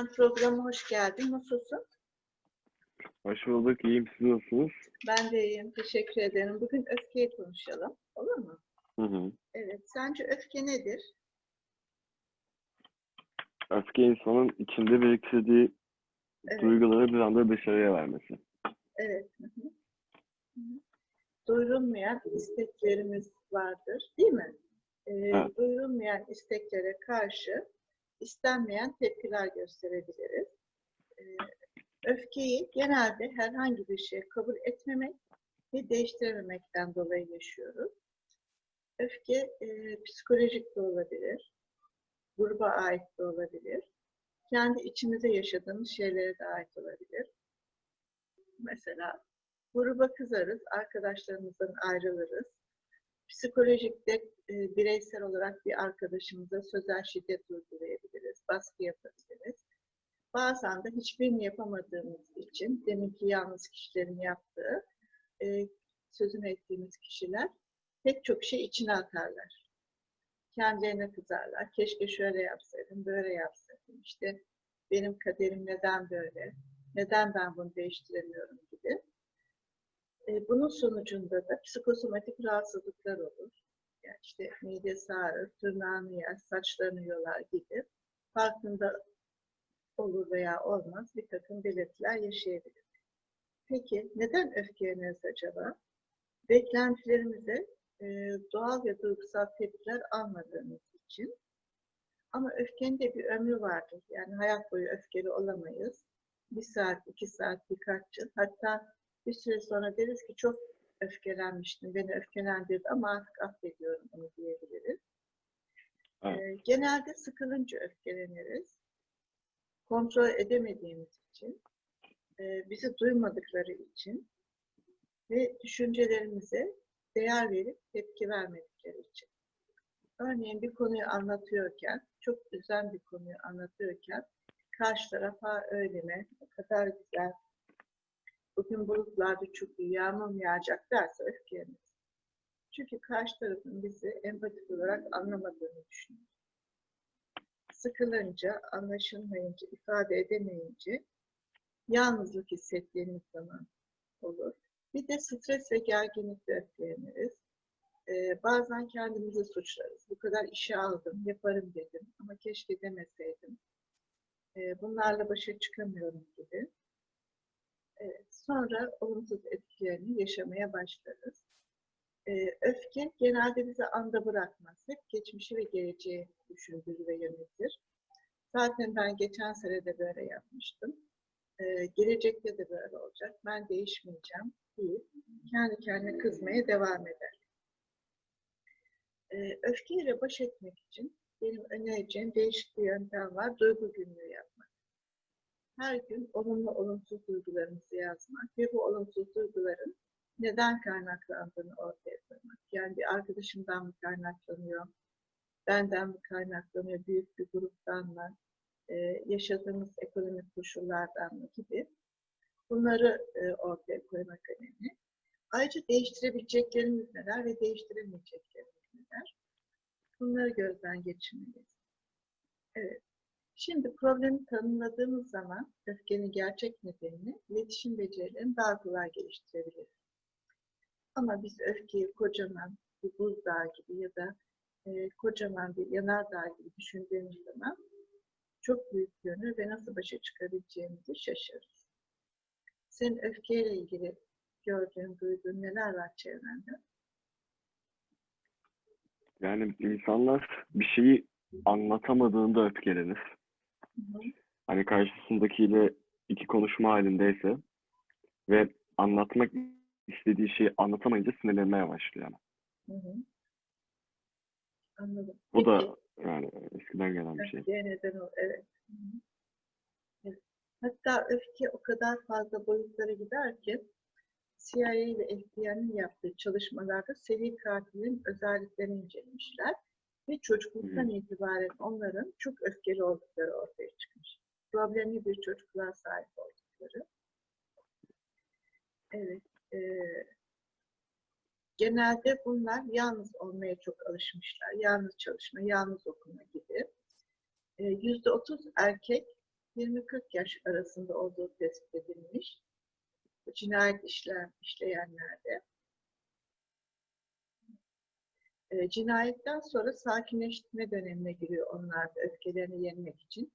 Sinan programa hoş geldin. Nasılsın? Hoş bulduk. İyiyim. Siz nasılsınız? Ben de iyiyim. Teşekkür ederim. Bugün öfkeyi konuşalım. Olur mu? Hı hı. Evet. Sence öfke nedir? Öfke insanın içinde biriktirdiği Evet. duyguları bir anda dışarıya vermesi. Evet. Hı hı. Hı hı. Duyurulmayan isteklerimiz vardır. Değil mi? Ee, Evet. Duyurulmayan isteklere karşı istenmeyen tepkiler gösterebiliriz. Ee, öfkeyi genelde herhangi bir şey kabul etmemek ve değiştirememekten dolayı yaşıyoruz. Öfke e, psikolojik de olabilir, gruba ait de olabilir, kendi içimize yaşadığımız şeylere de ait olabilir. Mesela gruba kızarız, arkadaşlarımızdan ayrılırız. Psikolojikte e, bireysel olarak bir arkadaşımıza sözel şiddet uygulayabiliriz, baskı yapabiliriz. Bazen de hiçbirini yapamadığımız için, deminki yalnız kişilerin yaptığı, e, sözünü ettiğimiz kişiler pek çok şey içine atarlar. Kendilerine kızarlar. Keşke şöyle yapsaydım, böyle yapsaydım. İşte benim kaderim neden böyle? Neden ben bunu değiştiremiyorum gibi. E, bunun sonucunda da psikosomatik rahatsızlıklar olur. Yani işte midesi ağrır, tırnağını yer, saçlarını yolar gibi. Farkında olur veya olmaz bir takım belirtiler yaşayabilir. Peki neden öfkeleniriz acaba? Beklentilerimize doğal ve duygusal tepkiler almadığımız için. Ama öfkenin de bir ömrü vardır. Yani hayat boyu öfkeli olamayız. Bir saat, iki saat, birkaç yıl. Hatta bir süre sonra deriz ki çok öfkelenmiştim, beni öfkelendirdi ama artık affediyorum onu diyebiliriz. Evet. E, genelde sıkılınca öfkeleniriz. Kontrol edemediğimiz için, e, bizi duymadıkları için ve düşüncelerimize değer verip tepki vermedikleri için. Örneğin bir konuyu anlatıyorken, çok üzen bir konuyu anlatıyorken, karşı tarafa öyle mi, o kadar güzel, bugün bulutlarda çok iyi, yağmur mu yağacak derse öfkeleniriz. Çünkü karşı tarafın bizi empatik olarak anlamadığını düşünüyoruz. Sıkılınca, anlaşılmayınca, ifade edemeyince yalnızlık hissettiğimiz zaman olur. Bir de stres ve gerginlikle öfkeleniriz. Ee, bazen kendimizi suçlarız. Bu kadar işe aldım, yaparım dedim ama keşke demeseydim. Ee, bunlarla başa çıkamıyorum gibi. Evet, sonra olumsuz etkilerini yaşamaya başlarız. Ee, öfke genelde bizi anda bırakmaz. Hep geçmişi ve geleceği düşündürür ve yönetir. Zaten ben geçen sene de böyle yapmıştım. Ee, gelecekte de böyle olacak. Ben değişmeyeceğim deyip kendi kendine kızmaya devam eder. Ee, öfkeyle baş etmek için benim önereceğim değişik bir yöntem var. Duygu günlüğü yapmak. Her gün olumlu olumsuz duygularımızı yazmak ve bu olumsuz duyguların neden kaynaklandığını ortaya koymak. Yani bir arkadaşımdan mı kaynaklanıyor, benden mi kaynaklanıyor, büyük bir gruptan mı, e, yaşadığımız ekonomik koşullardan mı gibi bunları e, ortaya koymak önemli. Ayrıca değiştirebileceklerimiz neler ve değiştiremeyeceklerimiz neler? Bunları gözden geçirmeliyiz. Evet. Şimdi problemi tanımladığımız zaman öfkenin gerçek nedenini iletişim becerilerini daha kolay geliştirebiliriz. Ama biz öfkeyi kocaman bir buzdağı gibi ya da e, kocaman bir yanardağ gibi düşündüğümüz zaman çok büyük görünür ve nasıl başa çıkabileceğimizi şaşırırız. Senin öfkeyle ilgili gördüğün, duyduğun neler var çevrende? Yani insanlar bir şeyi anlatamadığında öfkelenir. Hani karşısındakiyle iki konuşma halindeyse ve anlatmak istediği şeyi anlatamayınca sinirlenmeye başlıyor. ama. Hı hı. Anladım. Bu Peki, da yani eskiden gelen bir şey. neden o, evet. Hı hı. Evet. Hatta öfke o kadar fazla boyutlara gider ki CIA ve FBI'nin yaptığı çalışmalarda seri katilin özelliklerini incelemişler ve çocukluktan itibaren onların çok öfkeli oldukları ortaya çıkmış. Problemli bir çocukluğa sahip oldukları. Evet. eee, genelde bunlar yalnız olmaya çok alışmışlar. Yalnız çalışma, yalnız okuma gibi. Yüzde otuz erkek 20-40 yaş arasında olduğu tespit edilmiş. Cinayet işlem, işleyenlerde. E, cinayetten sonra sakinleştirme dönemine giriyor onlar da öfkelerini yenmek için.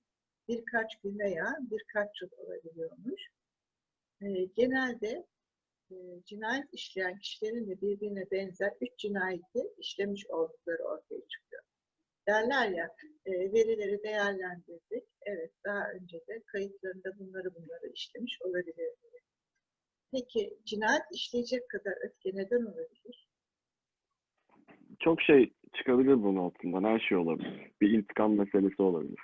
Birkaç gün veya birkaç yıl olabiliyormuş. E, genelde e, cinayet işleyen kişilerin de birbirine benzer üç cinayeti işlemiş oldukları ortaya çıkıyor. Derler ya, e, verileri değerlendirdik. Evet, daha önce de kayıtlarında bunları bunları işlemiş olabilir. Peki, cinayet işleyecek kadar öfke neden olabilir? Çok şey çıkabilir bunun altından. Her şey olabilir. Bir intikam meselesi olabilir.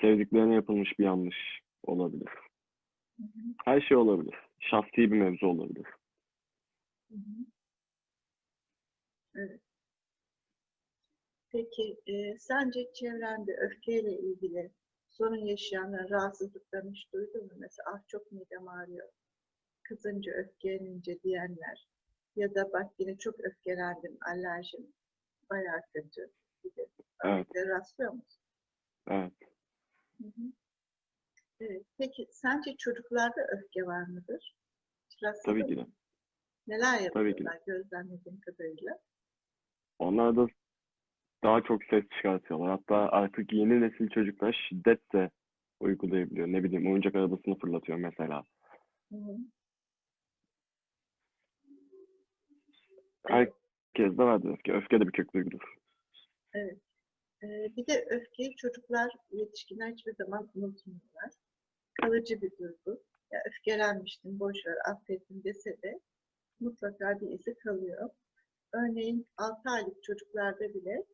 Sevdiklerine yapılmış bir yanlış olabilir. Her şey olabilir. Şahsi bir mevzu olabilir. Evet. Peki, e, sence çevrende öfkeyle ilgili sorun yaşayanların rahatsızlıklarını hiç duydun mu? Mesela ah çok midem ağrıyor, kızınca öfkelenince diyenler ya da bak yine çok öfkelendim, alerjim bayağı kötü gibi. Evet. Rastlıyor musun? Evet. Hı hı. Evet. Peki, sence çocuklarda öfke var mıdır? Rastladın Tabii ki de. Neler Tabii ki yapıyorlar gözlemlediğin kadarıyla? Onlar da daha çok ses çıkartıyorlar. Hatta artık yeni nesil çocuklar şiddet de uygulayabiliyor. Ne bileyim oyuncak arabasını fırlatıyor mesela. Hı hı. Herkes de vardır öfke. Öfke de bir kök duygudur. Evet. Ee, bir de öfkeyi çocuklar, yetişkinler hiçbir zaman unutmuyorlar. Kalıcı bir duygu. Ya öfkelenmiştim, boş ver, affettim dese de mutlaka bir izi kalıyor. Örneğin 6 aylık çocuklarda bile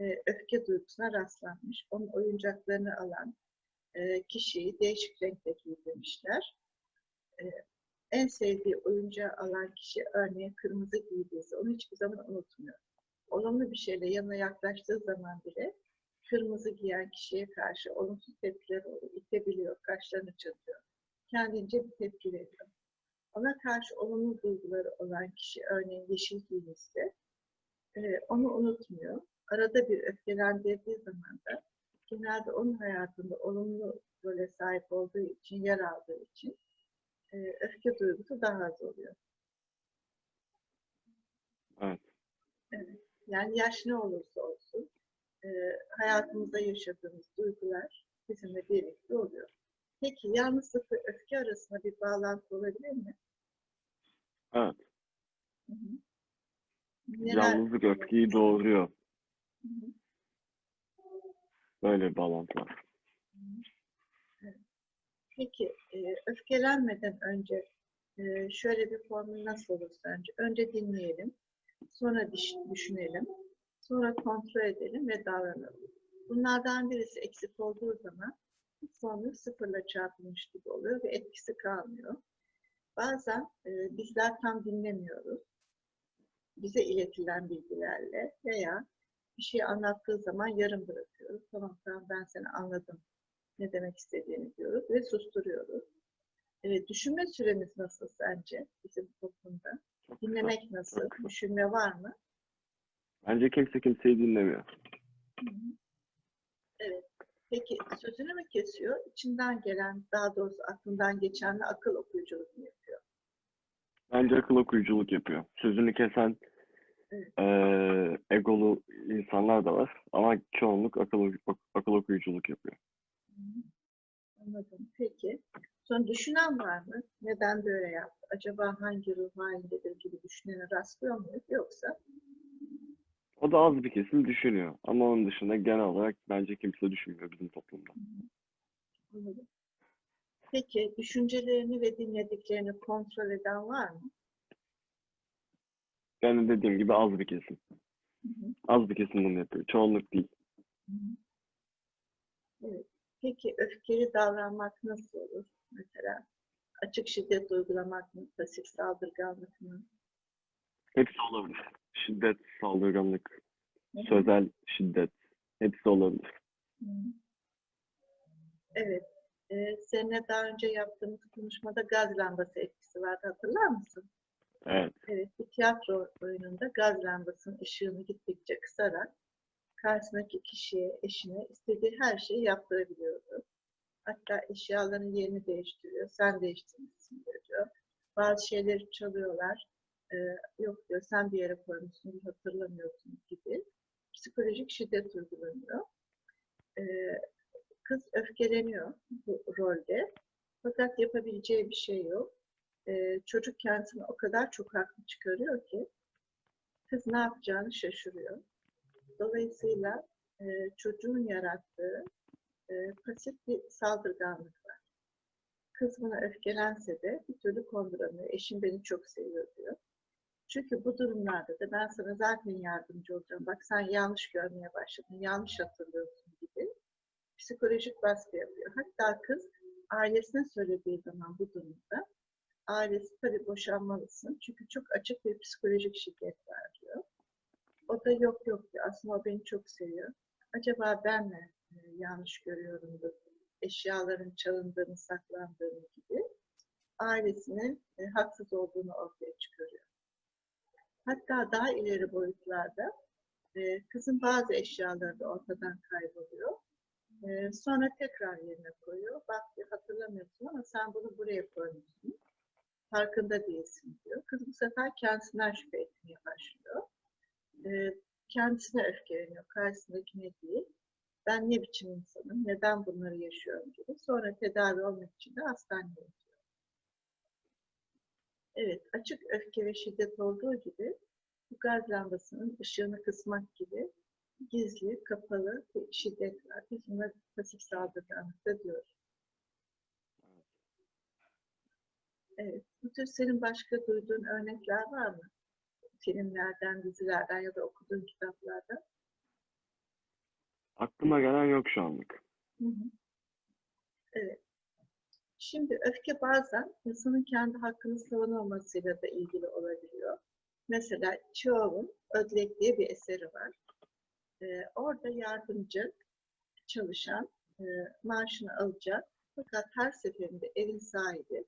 e, öfke duygusuna rastlanmış. Onun oyuncaklarını alan e, kişiyi değişik renkte giydirmişler. E, en sevdiği oyuncağı alan kişi örneğin kırmızı giydiyse onu hiçbir zaman unutmuyor. Olumlu bir şeyle yanına yaklaştığı zaman bile kırmızı giyen kişiye karşı olumsuz tepkiler itebiliyor, kaşlarını çatıyor. Kendince bir tepki veriyor. Ona karşı olumlu duyguları olan kişi örneğin yeşil giymişse e, onu unutmuyor. Arada bir öfkelendirdiği zaman da genelde onun hayatında olumlu role sahip olduğu için, yer aldığı için e, öfke duygusu daha az oluyor. Evet. Yani yaş ne olursa olsun e, hayatımızda yaşadığımız duygular bizimle birlikte oluyor. Peki yalnızlık ve öfke arasında bir bağlantı olabilir mi? Evet. Hı hı. Neler- Yalnızlık öfkeyi doğuruyor. Hı hı. Böyle bir bağlantı var. Peki e, öfkelenmeden önce e, şöyle bir formül nasıl olur sence? Önce dinleyelim, sonra düş- düşünelim, sonra kontrol edelim ve davranalım. Bunlardan birisi eksik olduğu zaman formül sıfırla çarpılmış gibi oluyor ve etkisi kalmıyor. Bazen e, bizler tam dinlemiyoruz. Bize iletilen bilgilerle veya bir şey anlattığı zaman yarım bırakıyoruz. Tamam tamam ben seni anladım ne demek istediğini diyoruz ve susturuyoruz. Evet, düşünme süremiz nasıl sence bizim toplumda? Çok. Dinlemek nasıl? çok. Düşünme var mı? Bence kimse kimseyi dinlemiyor. Evet. Peki sözünü mü kesiyor? İçinden gelen, daha doğrusu aklından geçenle akıl okuyuculuk mu yapıyor? Bence akıl okuyuculuk yapıyor. Sözünü kesen Evet. eee, egolu insanlar da var. Ama çoğunluk akıl, akıl okuyuculuk yapıyor. Anladım. Peki. Sonra düşünen var mı? Neden böyle yaptı? Acaba hangi ruh halindedir gibi düşünene rastlıyor muyuz? Yoksa O da az bir kesim düşünüyor. Ama onun dışında genel olarak bence kimse düşünmüyor bizim toplumda. Anladım. Peki düşüncelerini ve dinlediklerini kontrol eden var mı? Yani dediğim gibi az bir kesim. Hı hı. Az bir kesim bunu yapıyor. Çoğunluk değil. Evet. Peki öfkeli davranmak nasıl olur? Mesela açık şiddet uygulamak mı, pasif saldırganlık mı? Hepsi olabilir. Şiddet, saldırganlık, Hı hı. sözel şiddet. Hepsi olabilir. Evet. Ee, seninle daha önce yaptığımız konuşmada gaz lambası etkisi vardı. Hatırlar mısın? Evet. Evet. Bir tiyatro oyununda gaz lambasının ışığını gittikçe kısarak karşısındaki kişiye, eşine istediği her şeyi yaptırabiliyordu. Hatta eşyaların yerini değiştiriyor. Sen değiştirmişsin diyor. Bazı şeyleri çalıyorlar. Ee, yok diyor sen bir yere koymuşsun hatırlamıyorsun gibi. Psikolojik şiddet uygulanıyor. Ee, kız öfkeleniyor bu rolde. Fakat yapabileceği bir şey yok. Ee, çocuk kendisini o kadar çok haklı çıkarıyor ki kız ne yapacağını şaşırıyor. Dolayısıyla e, çocuğun yarattığı e, pasif bir saldırganlık var. Kız buna öfkelense de bir türlü konduramıyor. Eşim beni çok seviyor diyor. Çünkü bu durumlarda da ben sana zaten yardımcı olacağım. Bak sen yanlış görmeye başladın, yanlış hatırlıyorsun gibi psikolojik baskı yapıyor. Hatta kız ailesine söylediği zaman bu durumda ailesi tabii boşanmalısın. Çünkü çok açık bir psikolojik şiddet var. O da yok yok diyor. Aslında o beni çok seviyor. Acaba ben mi e, yanlış görüyorumdur? Eşyaların çalındığını, saklandığını gibi ailesinin e, haksız olduğunu ortaya çıkarıyor. Hatta daha ileri boyutlarda e, kızın bazı eşyaları da ortadan kayboluyor. Sonra tekrar yerine koyuyor. Bak hatırlamıyorsun ama sen bunu buraya koymuşsun. Farkında değilsin diyor. Kız bu sefer kendisinden şüphe etmeye başlıyor. E, kendisine öfkeleniyor. Karşısındakine değil. Ben ne biçim insanım, neden bunları yaşıyorum gibi. Sonra tedavi olmak için de hastaneye gidiyor. Evet, açık öfke ve şiddet olduğu gibi bu gaz lambasının ışığını kısmak gibi gizli, kapalı bir şiddet var. Biz buna pasif saldırganlık da diyoruz. Evet, bu tür senin başka duyduğun örnekler var mı? Filmlerden, dizilerden ya da okuduğun kitaplardan. Aklıma gelen yok şu anlık. Hı hı. Evet. Şimdi öfke bazen insanın kendi hakkını savunamamasıyla da ilgili olabiliyor. Mesela Çehov'un Ödlek diye bir eseri var. Ee, orada yardımcı çalışan e, maaşını alacak fakat her seferinde evin sahibi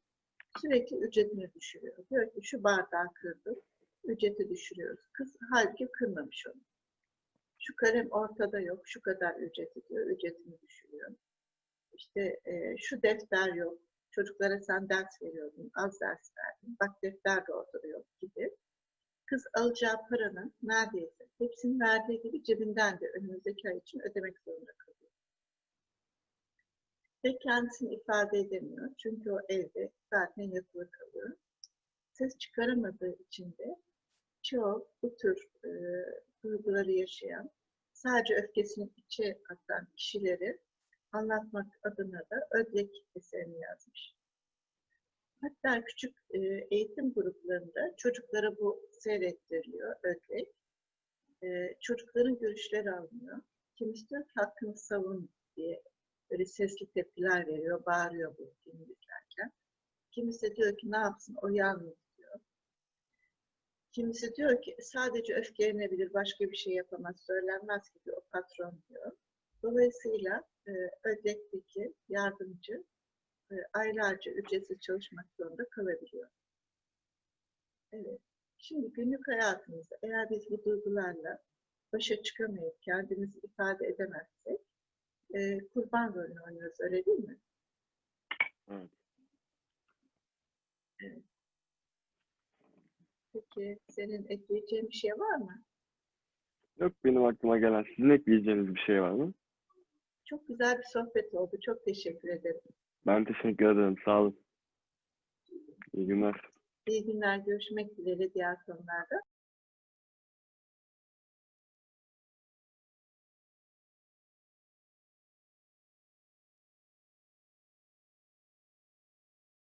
sürekli ücretini düşürüyor. Diyor ki şu bardağı kırdım, ücreti düşürüyoruz. Kız halbuki kırmamış onu. Şu kalem ortada yok, şu kadar ücreti diyor, ücretini düşürüyor. İşte e, şu defter yok, çocuklara sen ders veriyordun, az ders verdin, bak defter de ortada yok gibi. Kız alacağı paranın neredeyse hepsini verdiği gibi cebinden de önümüzdeki ay için ödemek zorunda kalıyor. Ve kendisini ifade edemiyor. Çünkü o evde zaten yatılı kalıyor. Ses çıkaramadığı için de çoğu bu tür e, duyguları yaşayan, sadece öfkesini içe atan kişileri anlatmak adına da Ödlek eserini yazmış. Hatta küçük e, eğitim gruplarında çocuklara bu seyrettiriliyor Ödlek. E, çocukların görüşleri alınıyor. Kimisi diyor ki hakkını savun diye böyle sesli tepkiler veriyor, bağırıyor bu filmi. Kimisi diyor ki ne yapsın o yalnız. Kimisi diyor ki sadece öfkelenebilir, başka bir şey yapamaz, söylenmez gibi o patron diyor. Dolayısıyla e, Ödlek'teki yardımcı e, aylarca ücretsiz çalışmak zorunda kalabiliyor. Evet. Şimdi günlük hayatımızda eğer biz bu duygularla başa çıkamayıp kendimizi ifade edemezsek e, kurban rolünü oynuyoruz öyle değil mi? Evet. Peki senin ekleyeceğin bir şey var mı? Yok benim aklıma gelen. Sizin ekleyeceğiniz bir şey var mı? Çok güzel bir sohbet oldu. Çok teşekkür ederim. Ben teşekkür ederim. Sağ olun. İyi günler. İyi günler. Görüşmek dileğiyle diğer konularda.